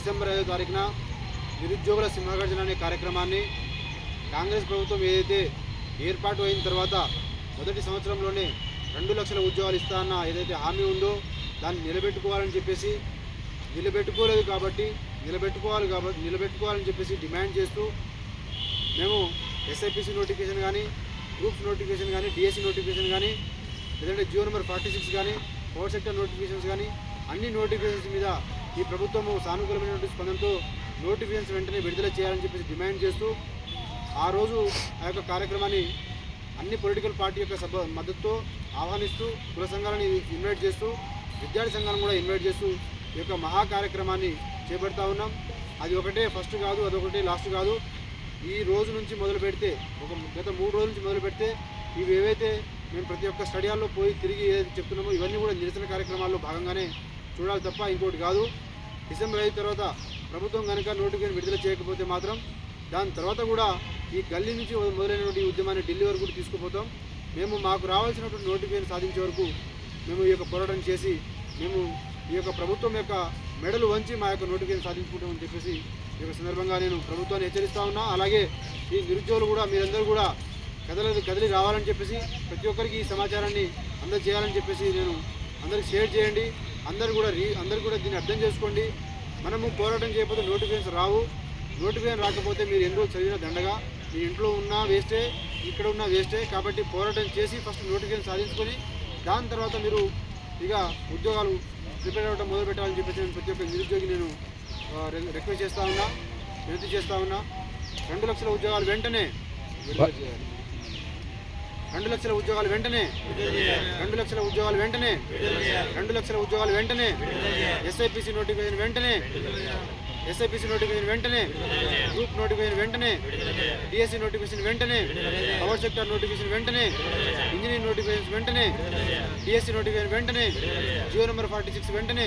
December ఐదో తారీఖున నిరుద్యోగుల సింహగర్జన అనే కార్యక్రమాన్ని కాంగ్రెస్ ప్రభుత్వం ఏదైతే ఏర్పాటు అయిన తర్వాత మొదటి సంవత్సరంలోనే రెండు లక్షల ఉద్యోగాలు ఇస్తా అన్న ఏదైతే హామీ ఉందో దాన్ని నిలబెట్టుకోవాలని చెప్పేసి నిలబెట్టుకోలేదు కాబట్టి నిలబెట్టుకోవాలి కాబట్టి నిలబెట్టుకోవాలని చెప్పేసి డిమాండ్ చేస్తూ మేము ఎస్ఐపిసి నోటిఫికేషన్ కానీ గ్రూప్స్ నోటిఫికేషన్ కానీ డిఎస్సి నోటిఫికేషన్ కానీ లేదంటే జియో నెంబర్ ఫార్టీ సిక్స్ కానీ పవర్ సెక్టర్ నోటిఫికేషన్స్ కానీ అన్ని నోటిఫికేషన్స్ మీద ఈ ప్రభుత్వము సానుకూలమైనటువంటి స్పందనతో నోటిఫికేషన్స్ వెంటనే విడుదల చేయాలని చెప్పేసి డిమాండ్ చేస్తూ ఆ రోజు ఆ యొక్క కార్యక్రమాన్ని అన్ని పొలిటికల్ పార్టీ యొక్క సభ మద్దతుతో ఆహ్వానిస్తూ కుల సంఘాలను ఇన్వైట్ చేస్తూ విద్యార్థి సంఘాలను కూడా ఇన్వైట్ చేస్తూ ఈ యొక్క మహా కార్యక్రమాన్ని చేపడతా ఉన్నాం. అది ఒకటే ఫస్ట్ కాదు అదొకటే లాస్ట్ కాదు. ఈ రోజు నుంచి మొదలు పెడితే ఒక గత మూడు రోజుల నుంచి మొదలు పెడితే ఇవి ఏవైతే మేము ప్రతి ఒక్క స్టడియాల్లో పోయి తిరిగి చెప్తున్నామో ఇవన్నీ కూడా నిరసన కార్యక్రమాల్లో భాగంగానే చూడాలి తప్ప ఇంకోటి కాదు. డిసెంబర్ ఐదు తర్వాత ప్రభుత్వం కనుక నోటిఫికేషన్ విడుదల చేయకపోతే మాత్రం దాని తర్వాత కూడా ఈ గల్లీ నుంచి మొదలైనటువంటి ఈ ఉద్యమాన్ని ఢిల్లీ వరకు కూడా తీసుకుపోతాం. మేము మాకు రావాల్సినటువంటి నోటిఫికేషన్ సాధించే వరకు మేము ఈ యొక్క పోరాటం చేసి మేము ఈ యొక్క ప్రభుత్వం యొక్క మెడలు వంచి మా యొక్క నోటిఫికేషన్ సాధించుకుంటామని చెప్పేసి ఈ యొక్క సందర్భంగా నేను ప్రభుత్వాన్ని హెచ్చరిస్తా ఉన్నా. అలాగే ఈ నిరుద్యోగులు కూడా మీరందరూ కూడా కదలి కదిలి రావాలని చెప్పేసి ప్రతి ఒక్కరికి ఈ సమాచారాన్ని అందజేయాలని చెప్పేసి నేను అందరికి షేర్ చేయండి. అందరు కూడా రీ అందరు కూడా దీన్ని అర్థం చేసుకోండి. మనము పోరాటం చేయకపోతే నోటిఫికేషన్ రావు. నోటిఫికేషన్ రాకపోతే మీరు ఎన్ని రోజులు చదివిన దండగా. మీ ఇంట్లో ఉన్నా వేస్టే ఇక్కడ ఉన్నా వేస్టే. కాబట్టి పోరాటం చేసి ఫస్ట్ నోటిఫికేషన్ సాధించుకొని దాని తర్వాత మీరు ఇక ఉద్యోగాలు ప్రిపేర్ అవ్వడం మొదలు పెట్టాలని చెప్పేసి నేను ప్రతి ఒక్క నిరుద్యోగి నేను రిక్వెస్ట్ చేస్తా ఉన్నా వినతి చేస్తా ఉన్నా. రెండు లక్షల ఉద్యోగాలు వెంటనే విడుదల చేయాలి. రెండు లక్షల ఉద్యోగాలు వెంటనే. రెండు లక్షల ఉద్యోగాలు వెంటనే. రెండు లక్షల ఉద్యోగాలు వెంటనే. ఎస్ఐపిసి నోటిఫికేషన్ వెంటనే. ఎస్ఐపిసి నోటిఫికేషన్ వెంటనే. గ్రూప్ నోటిఫికేషన్ వెంటనే. డిఎస్సి నోటిఫికేషన్ వెంటనే. పవర్ సెక్టర్ నోటిఫికేషన్ వెంటనే. ఇంజనీరింగ్ నోటిఫికేషన్ వెంటనే. డిఎస్సి నోటిఫికేషన్ వెంటనే. జియో నెంబర్ ఫార్టీ సిక్స్ వెంటనే.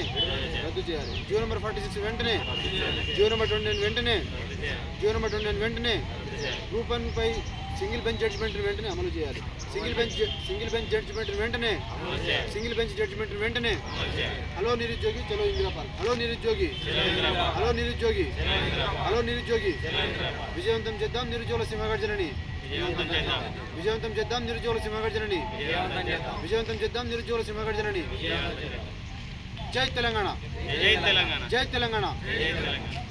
రద్దు చేయాలి. జియో నెంబర్ ఫార్టీ సిక్స్ వెంటనే. జియో నెంబర్ ట్వంటీ నైన్ వెంటనే. జియో నెంబర్ ట్వంటీ నైన్ వెంటనే. గ్రూప్ వన్ పై సింగిల్ బెంచ్ జడ్జిమెంట్ వెంటనే అమలు చేయాలి. Single bench single bench judgment వెంటనే సింగిల్ బెంచ్ జడ్జిమెంట్ వెంటనే హలో నిరుద్యోగి చలో ఇందిరాపాల్. హలో నిరుద్యోగి. హలో నిరుద్యోగి. హలో నిరుద్యోగి. విజయవంతం చేద్దాం నిరుద్యోగుల సింహగర్జనని. విజయవంతం చేద్దాం. నిరుద్యోగుల సింహగర్జనని. విజయవంతం చేద్దాం. నిరుద్యోగుల సింహగర్జనని. జై తెలంగాణ. జై తెలంగాణ. జై తెలంగాణ. జై తెలంగాణ.